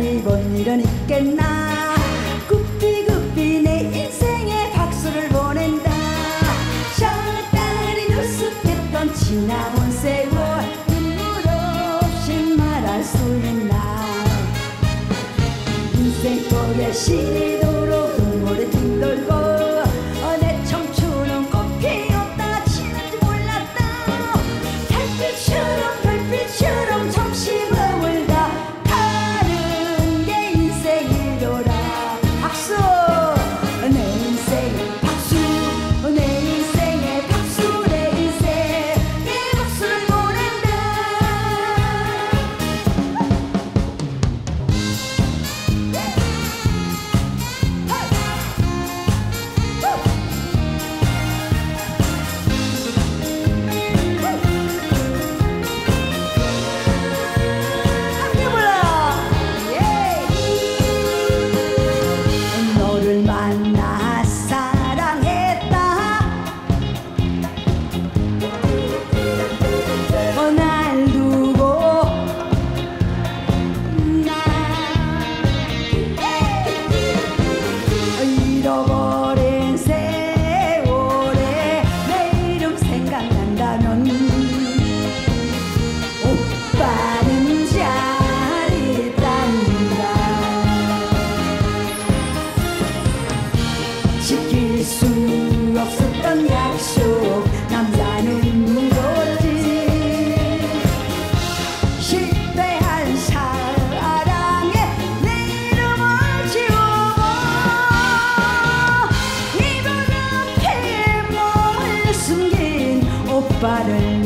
일은 있겠나? 구삐구삐 내 인생에 박수를 보낸다. 샤따리 누습했던 지나온 세월 눈물 없이 말할 수 있나? 인생 속에 시도 지킬 수 없었던 약속. 남자는 묻었지? 실패한 사랑에 내 이름을 지우고 이분 앞에 몸을 숨긴 오빠를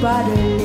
body.